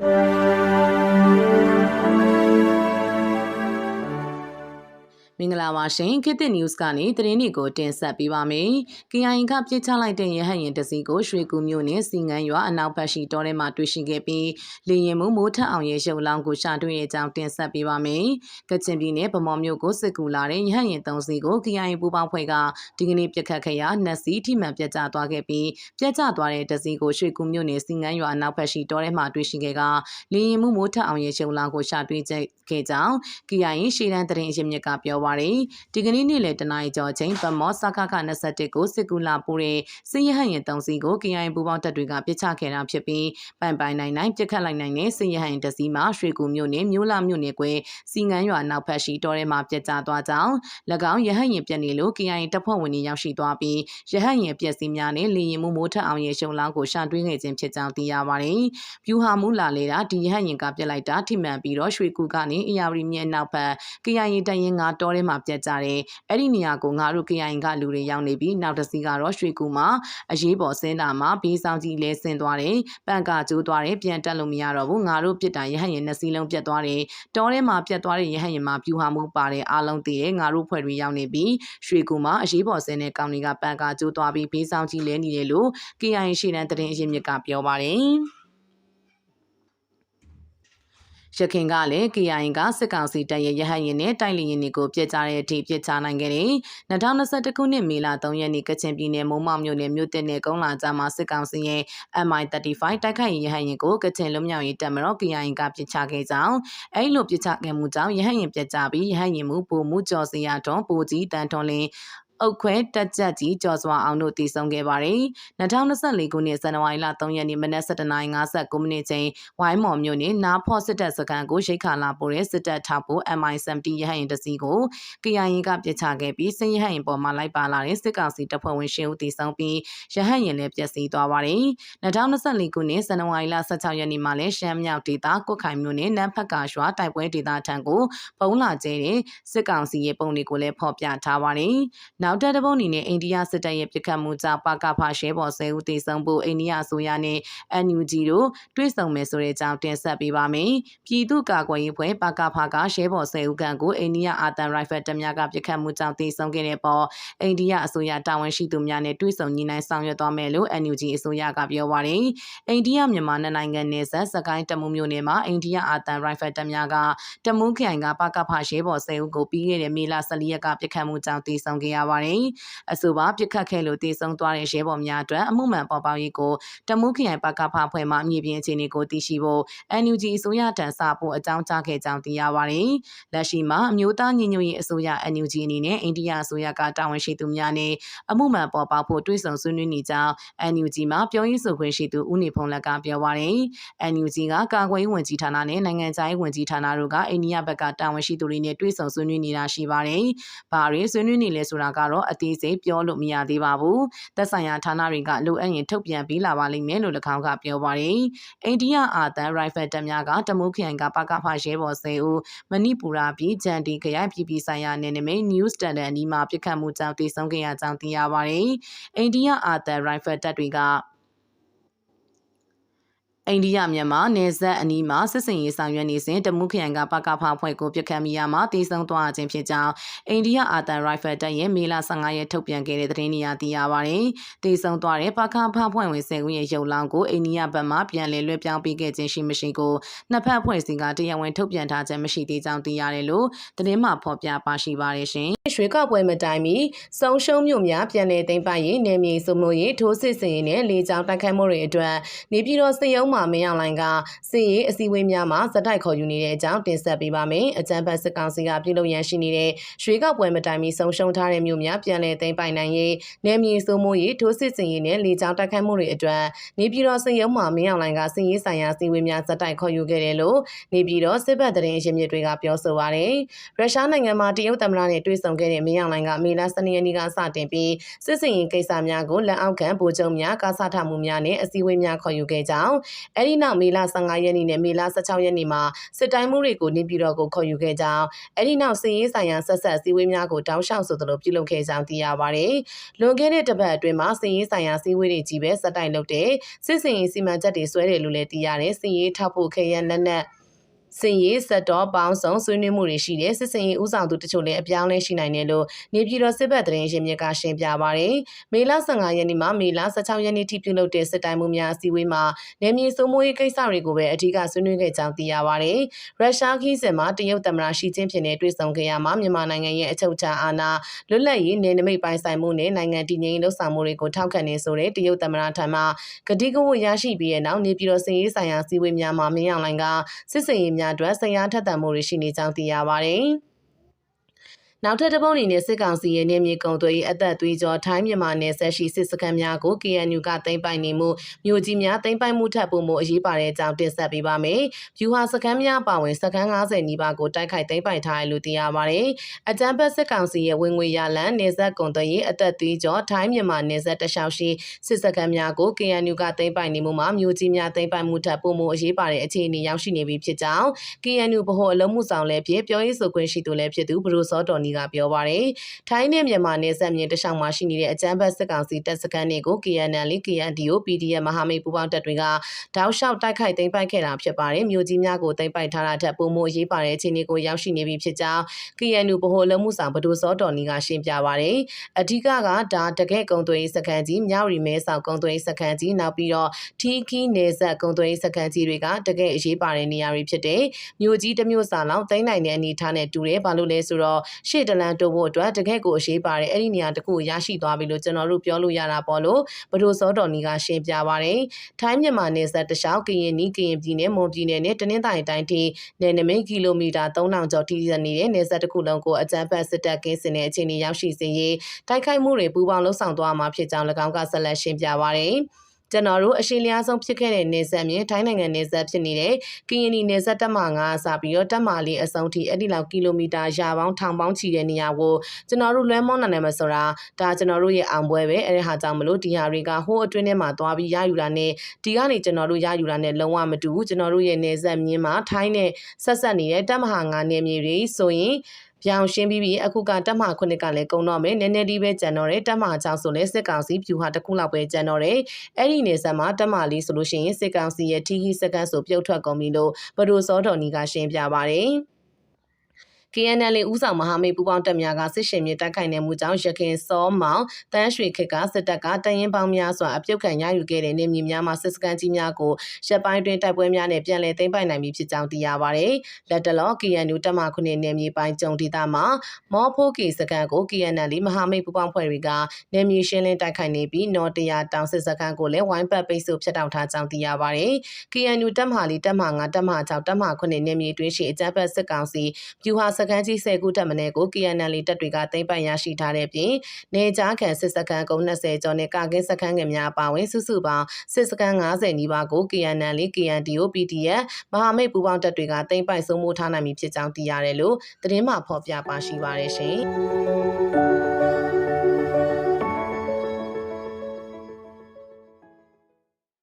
you မင်္ဂလာပါရှင်ခေတ်သစ် news ကနေသတင်းတွေကိုတင်ဆက်ပေးပါမယ်။ KIA ကပြစ်ချလိုက်တဲ့ရဟတ်ရင်တစည်းကိုရွှေကူမြို့နယ်စီငန်းရွာအနောက်ဘက်ရှိတောထဲမှာတွေ့ရှိခဲ့ပြီးလေရင်မှုမိုးထက်အောင်ရဲ့ရုပ်လောင်းကိုရှာတွေ့တဲ့အကြောင်းတင်ဆက်ပေးပါမယ်။ကချင်ပြည်နယ်ဗမော်မြို့ကိုစစ်ကူလာတဲ့ရဟတ်ရင်၃စီးကို KIA ပူပေါင်းဖွဲ့ကဒီကနေ့ပြစ်ခတ်ခဲ့ရာနှစ်စီးထိမှန်ပြတ်ကျသွားခဲ့ပြီးပြတ်ကျသွားတဲ့တစည်းကိုရွှေကူမြို့နယ်စီငန်းရွာအနောက်ဘက်ရှိတောထဲမှာတွေ့ရှိခဲ့ကလေရင်မှုမိုးထက်အောင်ရဲ့ရုပ်လောင်းကိုရှာတွေ့ခဲ့ကြောင်း KIA ရှေ့တန်းတရင်အရင်မြစ်ကပြောပါရယ်ဒီကနေ့နေ့လယ်တနာရီကျော်ချိန်ဗမော့စကခ21ကိုစစ်ကူလာပို့တဲ့စစ်ရဟန်ရင်တုံးစီကို KIA ပူပေါင်းတပ်တွေကပစ်ချခဲ့တာဖြစ်ပြီးပိုင်ပိုင်နိုင်နိုင်ပြစ်ခတ်လိုက်နိုင်တဲ့စစ်ရဟန်တစီမှာရွှေကူမြို့နယ်မြို့လာမြို့နယ်ကွယ်စီငန်းရွာနောက်ဖက်ရှိတောထဲမှာပြစ်ကျသွားကြောင်း၎င်းရဟန်ရင်ပြက်နေလို့ KIA တပ်ဖွဲ့ဝင်တွေရောက်ရှိသွားပြီးရဟန်ရင်ပြက်စီများနဲ့လေရင်မှုမိုးထက်အောင်ရဲ့ရှုံလောင်းကိုရှာတွင်းခဲ့ခြင်းဖြစ်ကြောင်းသိရပါတယ်။ပြူဟာမူလာလေတာဒီရဟန်ရင်ကပြက်လိုက်တာထိမှန်ပြီးတော့ရွှေကူကနေအရာဝတီမြစ်နောက်ဖက် KIA တရင်ငါတောထဲမှာပြက်ကြတယ်။အဲ့ဒီနေရာကိုငါတို့ KIA ကလူတွေရောက်နေပြီးနောက်တစ်စီးကတော့ရွှေကူမှာအရေးပေါ်ဆင်းတာမှာဘေးဆောင်ကြီးလဲဆင်းသွားတယ်။ပန့်ကကျိုးသွားတယ်ပြန်တက်လို့မရတော့ဘူးငါတို့ပြစ်တာရဟတ်ရင်နှစ်စီးလုံးပြတ်သွားတယ်။တောထဲမှာပြတ်သွားတဲ့ရဟတ်ရင်မှာပြူဟာမှုပါတယ်အားလုံးသိတယ်ငါတို့ဖွဲ့တွေရောက်နေပြီးရွှေကူမှာအရေးပေါ်ဆင်းတဲ့ကောင်တွေကပန့်ကကျိုးသွားပြီးဘေးဆောင်ကြီးလဲနေတယ်လို့ KIA ရှေ့တန်းတရင်အရင်မြစ်ကပြောပါတယ်။ ရခင်ကလည်း KIA ကစစ်ကောင်စီတပ်ရဲ့ရဟတ်ရင်နဲ့တိုက်လေရင်တွေကိုပြစ်ချတဲ့အထိပြစ်ချနိုင်ခဲ့တယ်။2021ခုနှစ်မေလ3ရက်နေ့ကချင်ပြည်နယ်မုံမောက်မြို့နယ်မြို့တက်နယ်ကုန်းလာကြားမှာစစ်ကောင်စီရဲ့ MI35 တိုက်ခိုက်ရင်ရဟတ်ရင်ကိုကချင်လွတ်မြောက်ရေးတပ်မတော် KIA ကပြစ်ချခဲ့ကြောင်းအဲဒီလိုပြစ်ချခဲ့မှုကြောင့်ရဟတ်ရင်ပြစ်ချပြီးရဟတ်ရင်မှုပုံမှုကျော်စရာတွန်ပူကြီးတန်ထွန်လင်း အုတ်ခွဲတက်ကြက်ကြီးကျော်စွာအောင်တို့တည်ဆုံခဲ့ပါတယ်။2024ခုနှစ်ဇန်နဝါရီလ3ရက်နေ့မနက်7:59မိနစ်ချိန်ဝိုင်းမော်မြို့နယ်နားဖော့စစ်တပ်စခန်းကိုရိတ်ခါလာပို့တဲ့စစ်တပ်ထောက်ပို့ MI70 ရဟတ်ရင်တစီကို KIA ကပြစ်ချခဲ့ပြီးစစ်ရဟတ်ရင်ပေါ်မှာလိုက်ပါလာတဲ့စစ်ကောင်စီတပ်ဖွဲ့ဝင်ရှင်းဦးတည်ဆုံပြီးရဟတ်ရင်လည်းပျက်စီးသွားပါတယ်။2024ခုနှစ်ဇန်နဝါရီလ16ရက်နေ့မှာလည်းရှမ်းမြောက်ဒေသကွတ်ခိုင်မြို့နယ်နန်းဖက်ကရွာတိုက်ပွဲဒေသထံကိုပုံလာကျဲတဲ့စစ်ကောင်စီရဲ့ပုံတွေကိုလည်းဖော်ပြထားပါတယ်။နောက်တက်တပုံအနေနဲ့အိန္ဒိယစစ်တပ်ရဲ့ပြစ်ခတ်မှုကြောင့်ပကဖရှဲပေါ်ဆဲဦးတည်ဆုံဖို့အိန္ဒိယအစိုးရနဲ့ NUG တို့တွဲဆုံမယ်ဆိုတဲ့အကြောင်းတင်ဆက်ပေးပါမယ်။ပြည်သူ့ကာကွယ်ရေးဖွဲ့ပကဖကရှဲပေါ်ဆဲဦးကန်ကိုအိန္ဒိယအာတန်ရိုင်ဖယ်တပ်များကပြစ်ခတ်မှုကြောင့်တည်ဆုံခဲ့တဲ့ပေါ်အိန္ဒိယအစိုးရတာဝန်ရှိသူများနဲ့တွဲဆုံညီနိုင်ဆောင်ရွက်သွားမယ်လို့ NUG အစိုးရကပြောပါတယ်။အိန္ဒိယမြန်မာနိုင်ငံနယ်စပ်စကိုင်းတမူမြို့နယ်မှာအိန္ဒိယအာတန်ရိုင်ဖယ်တပ်များကတမူးခိုင်ကပကဖရှဲပေါ်ဆဲဦးကိုပြီးခဲ့တဲ့မေလ14ရက်ကပြစ်ခတ်မှုကြောင့်တည်ဆုံခဲ့ရပါတယ်။အဆိုပါပြစ်ခတ်ခဲ့လို့တည်ဆုံသွားတဲ့ရဲဘော်များအတွက်အမှုမှန်ပေါ်ပေါက်ရေးကိုတမူးခရိုင်ပကဖဖွဲ့မှအမြင့်ပြင်းအခြေအနေကိုသိရှိဖို့ NUG အစိုးရတန်းစာဖို့အကြောင်းကြားခဲ့ကြောင်းသိရပါတယ်။လက်ရှိမှာအမျိုးသားညီညွတ်ရေးအစိုးရ NUG အနေနဲ့အိန္ဒိယအစိုးရကတာဝန်ရှိသူများနဲ့အမှုမှန်ပေါ်ပေါက်ဖို့တွဲဆုံဆွေးနွေးနေကြောင်း NUG မှာပြောရေးဆိုခွင့်ရှိသူဦးနေဖုံးလက်ကပြောပါတယ်။ NUG ကကာကွယ်ရေးဝန်ကြီးဌာနနဲ့နိုင်ငံခြားရေးဝန်ကြီးဌာနတို့ကအိန္ဒိယဘက်ကတာဝန်ရှိသူတွေနဲ့တွဲဆုံဆွေးနွေးနေတာရှိပါတယ်။ဘာတွေဆွေးနွေးနေလဲဆိုတာကတော့အသေးစိတ်ပြောလို့မရသေးပါဘူး။သက်ဆိုင်ရာဌာနတွေကလိုအပ်ရင်ထုတ်ပြန်ပေးလာပါလိမ့်မယ်လို့၎င်းကပြောပါတယ်။အိန္ဒိယအာသန်ရိုင်ဖယ်တပ်များကတမုခရိုင်ကပကဖရဲဘော်စေဦးမဏိပူရာပြည်ဂျန်ဒီခရိုင်ပြည်ပြည်ဆိုင်ရာနယ်နိမိတ် New Standard အနီးမှာပြစ်ခတ်မှုကြောင့်တည်ဆုံခဲ့ရကြောင်းသိရပါတယ်။အိန္ဒိယအာသန်ရိုင်ဖယ်တပ်တွေက အိန္ဒိယမြန်မာနယ်စပ်အနီးမှာစစ်စင်ရေးဆောင်ရွက်နေစဉ်တမုခရိုင်ကပကဖဖွဲ့ကိုပြစ်ခတ်မိရမှာတည်ဆုံသွားခြင်းဖြစ်ကြောင်းအိန္ဒိယအာတန်ရိုင်ဖယ်တပ်ရဲ့မေလ15ရက်ထုတ်ပြန်ခဲ့တဲ့သတင်းအရသိရပါတယ်။တည်ဆုံသွားတဲ့ပကဖဖွဲ့ဝင်စင်ဦးရဲ့ရုပ်လောင်းကိုအိန္ဒိယဘက်မှပြန်လည်လွှဲပြောင်းပေးခဲ့ခြင်းရှိမရှိကိုနှစ်ဖက်ဖွဲ့စည်းကတရားဝင်ထုတ်ပြန်ထားခြင်းမရှိသေးကြောင်းသိရတယ်လို့သတင်းမှဖော်ပြပါရှိပါတယ်ရှင်။ရွှေကောက်ပွဲမတိုင်မီစုံရှုံးမြို့များပြန်လည်သိမ်းပိုက်ရေးနယ်မြေစုံမို့ရေးထိုးစစ်စင်ရေးနဲ့လေကြောင်းတိုက်ခိုက်မှုတွေအတွက်နေပြည်တော်စစ်ရုံးမှာမင်းအောင်လိုင်ကစစ်ရေးအစည်းအဝေးများမှာဇက်တိုက်ခေါ်ယူနေတဲ့အကြောင်းတင်ဆက်ပေးပါမယ်။အကြံဖတ်စစ်ကောင်စီကပြုလုပ်ရန်ရှိနေတဲ့ရွှေကောက်ပွဲမတိုင်မီဆုံးရှုံးထားတဲ့မြို့များပြန်လည်သိမ်းပိုင်နိုင်ရေးနယ်မြေစိုးမိုးရေးထိုးစစ်စင်ရေးနဲ့လေကြောင်းတိုက်ခိုက်မှုတွေအတွက်နေပြည်တော်စစ်ရုံးမှာမင်းအောင်လိုင်ကစစ်ရေးဆိုင်ရာအစည်းအဝေးများဇက်တိုက်ခေါ်ယူခဲ့တယ်လို့နေပြည်တော်စစ်ဘက်တရင်ရင်းမြစ်တွေကပြောဆိုပါရယ်။ရုရှားနိုင်ငံမှာတရုတ်သမ္မတနဲ့တွေ့ဆုံခဲ့တဲ့မင်းအောင်လိုင်ကမေလ12ရက်နေ့ကစတင်ပြီးစစ်စင်ရေးကိစ္စများကိုလက်အောက်ခံဗိုလ်ချုပ်များကာစထမှုများနဲ့အစည်းအဝေးများခေါ်ယူခဲ့ကြောင်းအဲ့ဒီနောက်မေလ15ရက်နေ့နဲ့မေလ16ရက်နေ့မှာစစ်တိုင်းမှုတွေကိုနေပြည်တော်ကိုခေါ်ယူခဲ့ကြောင်းအဲ့ဒီနောက်စစ်ရေးဆိုင်ရာဆက်ဆက်စည်းဝေးများကိုတောင်းလျှောက်ဆိုသလိုပြုလုပ်ခဲ့ကြောင်းသိရပါတယ်။လွန်ခဲ့တဲ့တစ်ပတ်အတွင်းမှာစစ်ရေးဆိုင်ရာစည်းဝေးတွေကြီးပဲစက်တိုင်လုပ်တဲ့စစ်စင်ရေးစီမံချက်တွေဆွဲတယ်လို့လည်းသိရတယ်။စစ်ရေးထောက်ဖို့ခဲရန်လက်နက် စင်ရေးဆက်တော်ပေါင်းစုံဆွေးနွေးမှုတွေရှိတယ်စစ်စင်ရေးဥဆောင်သူတချို့လည်းအပြောင်းလဲရှိနိုင်တယ်လို့နေပြည်တော်စစ်ဘက်သတင်းရင်းမြစ်ကရှင်းပြပါရယ်မေလ15ရက်နေ့မှမေလ16ရက်နေ့ထိပြုလုပ်တဲ့စစ်တိုင်မှုများအစည်းအဝေးမှာနေမြေစိုးမိုးရေးကိစ္စတွေကိုပဲအထူးကဆွေးနွေးခဲ့ကြောင်းသိရပါရယ်ရုရှားခီးစဉ်မှာတရုတ်သမ္မတရှီကျင်းပင်နဲ့တွေ့ဆုံခဲ့ရမှာမြန်မာနိုင်ငံရဲ့အချုပ်အခြာအာဏာလွတ်လပ်ရေးနယ်နိမိတ်ပိုင်ဆိုင်မှုနဲ့နိုင်ငံတည်ငြိမ်ရေးလှုပ်ဆောင်မှုတွေကိုထောက်ခံနေဆိုတဲ့တရုတ်သမ္မတထံမှကတိကဝတ်ရရှိပြီးတဲ့နောက်နေပြည်တော်စင်ရေးဆိုင်ရာစည်းဝေးများမှာမင်းအောင်လှိုင်ကစစ်စင်ရေးများအတွက်ဆရာထက်သန်မှုတွေရှိနေကြောင်းသိရပါတယ်။ နောက်ထပ်တစ်ပုတ်အနေနဲ့စစ်ကောင်စီရဲ့နေမြေကုံသွေးအသက်သွေးကြောထိုင်းမြန်မာနယ်ဆက်ရှိစစ်စခန်းများကို KNU ကသိမ်းပိုက်နေမှုမြို့ကြီးများသိမ်းပိုက်မှုထပ်ပုံမှုအရေးပါတဲ့အကြောင်းတင်ဆက်ပေးပါမယ်။ဖြူဟာစခန်းများပါဝင်စခန်း90နီးပါးကိုတိုက်ခိုက်သိမ်းပိုက်ထားတယ်လို့သိရပါတယ်။အကြမ်းဖက်စစ်ကောင်စီရဲ့ဝင်ငွေရလန်နေဆက်ကုံသွေးအသက်သွေးကြောထိုင်းမြန်မာနယ်ဆက်တလျှောက်ရှိစစ်စခန်းများကို KNU ကသိမ်းပိုက်နေမှုမှာမြို့ကြီးများသိမ်းပိုက်မှုထပ်ပုံမှုအရေးပါတဲ့အခြေအနေရောက်ရှိနေပြီဖြစ်ကြောင်း KNU ဗဟိုအလုံးမှုဆောင်လည်းဖြစ်ပြောရေးဆိုခွင့်ရှိသူလည်းဖြစ်သူဘရိုစောတော်နီကပြောပါရယ်ထိုင်းနဲ့မြန်မာနယ်စပ်မြေတခြားမှာရှိနေတဲ့အကြမ်းဖက်စစ်ကောင်စီတပ်စခန်းတွေကို KNL, KNDO, PDF မဟာမိတ်ပူးပေါင်းတပ်တွေကတောက်လျှောက်တိုက်ခိုက်သိမ်းပိုက်ခဲ့တာဖြစ်ပါတယ်မြို့ကြီးများကိုသိမ်းပိုက်ထားတာထက်ပိုမိုအရေးပါတဲ့အခြေအနေကိုရောက်ရှိနေပြီဖြစ်ကြောင်း KNU ဗဟိုလုံးမှုဆောင်ဘဒိုစောတော်နီကရှင်းပြပါရယ်အဓိကကဒါတကယ့်ကုံသွေးစခန်းကြီးမြောက်ရီမဲဆောက်ကုံသွေးစခန်းကြီးနောက်ပြီးတော့ထီကီနေဆက်ကုံသွေးစခန်းကြီးတွေကတကယ့်အရေးပါတဲ့နေရာတွေဖြစ်တဲ့မြို့ကြီးတစ်မြို့စာလောက်သိမ်းနိုင်တဲ့အနေအထားနဲ့တူတယ်ဘာလို့လဲဆိုတော့ရှေ့တလန်တိုးဖို့အတွက်တကယ့်ကိုအရေးပါတယ်အဲ့ဒီနေရာတခုရရှိသွားပြီလို့ကျွန်တော်တို့ပြောလို့ရတာပေါ့လို့ဘဒိုစောတော်နီကရှင်းပြပါတယ်ထိုင်းမြန်မာနယ်စပ်တလျှောက်ကရင်နီကရင်ပြည်နယ်မွန်ပြည်နယ်နဲ့တနင်္သာရီတိုင်းထိနယ်နိမိတ်ကီလိုမီတာ3000ကျော်ထိစပ်နေတဲ့နယ်စပ်တစ်ခုလုံးကိုအကြမ်းဖက်စစ်တပ်ကင်းစင်တဲ့အခြေအနေရောက်ရှိစေရေးတိုက်ခိုက်မှုတွေပူးပေါင်းလှုပ်ဆောင်သွားမှာဖြစ်ကြောင်း၎င်းကဆက်လက်ရှင်းပြပါတယ် ကျွန်တော်တို့အရှိလျားဆုံးဖြစ်ခဲ့တဲ့နေဆက်မြေထိုင်းနိုင်ငံနေဆက်ဖြစ်နေတဲ့ကရင်နီနေဆက်တက်မ9အစပြီးတော့တက်မလေးအဆုံးထိအဲ့ဒီလောက်ကီလိုမီတာရာပေါင်းထောင်ပေါင်းချီတဲ့နေရာကိုကျွန်တော်တို့လွှဲမောင်းနိုင်မယ်ဆိုတာဒါကျွန်တော်တို့ရဲ့အောင်ပွဲပဲအဲ့ဒီဟာကြောင့်မလို့ဒီဟာတွေကဟိုးအတွင်းထဲမှာသွားပြီးရယူတာနဲ့ဒီကနေကျွန်တော်တို့ရယူတာနဲ့လုံးဝမတူဘူးကျွန်တော်တို့ရဲ့နေဆက်မြင်းမှာထိုင်းနဲ့ဆက်ဆက်နေတဲ့တက်မဟာ9နယ်မြေတွေဆိုရင် ပြောင်းရှင်းပြီးပြီးအခုကတက်မခုနှစ်ကလည်းကုံတော့မယ်နည်းနည်းလေးပဲကြံတော့တယ်တက်မ6ဆိုလဲစစ်ကောင်စီဖြူဟာတစ်ခုလောက်ပဲကြံတော့တယ်အဲ့ဒီနေဆက်မှာတက်မလေးဆိုလို့ရှိရင်စစ်ကောင်စီရဲ့ထီဟီစကန်ဆိုပြုတ်ထွက်ကုန်ပြီလို့ဘဒိုစောတော်နီကရှင်းပြပါတယ် KNL ဦးဆောင်မဟာမိတ်ပူးပေါင်းတပ်များကစစ်ရှင်မြေတိုက်ခိုက်နေမှုကြောင့်ရခင်စောမောင်တန်းရွှေခေတ်ကစစ်တပ်ကတရင်ပေါင်းများစွာအပြုတ်ခံရယူခဲ့တဲ့နေမြေများမှာစစ်စကန်ကြီးများကိုရပ်ပိုင်းတွင်တိုက်ပွဲများနဲ့ပြန်လည်သိမ်းပိုက်နိုင်ပြီဖြစ်ကြောင်းသိရပါတယ်။လက်တလော KNU တပ်မခုနှစ်နေမြေပိုင်းကျုံဒေသမှာမောဖိုးကီစကန်ကို KNL မဟာမိတ်ပူးပေါင်းဖွဲ့တွေကနေမြေရှင်းလင်းတိုက်ခိုက်နေပြီးနော်တရာတောင်စစ်စကန်ကိုလည်းဝိုင်းပတ်ပိတ်ဆို့ဖျက်တောက်ထားကြောင်းသိရပါတယ်။ KNU တပ်မဟာလေးတပ်မဟာ9တပ်မဟာ6တပ်မဟာ9နေမြေတွင်ရှိအကြမ်းဖက်စစ်ကောင်စီပြူဟာစကန်ကြီး10ခုတက်မင်းကို KNL တပ်တွေကသိမ်းပိုက်ရရှိထားတဲ့ပြင်နေကြားခံစစ်စခန်းကုန်း20ကျော်နဲ့ကာကင်းစခန်းငယ်များပါဝင်စုစုပေါင်းစစ်စခန်း90နီးပါးကို KNL KNDO PDF မဟာမိတ်ပူးပေါင်းတပ်တွေကသိမ်းပိုက်ဆုံးမိုးထားနိုင်ပြီဖြစ်ကြောင်းသိရတယ်လို့သတင်းမှဖော်ပြပါရှိပါရရှင်။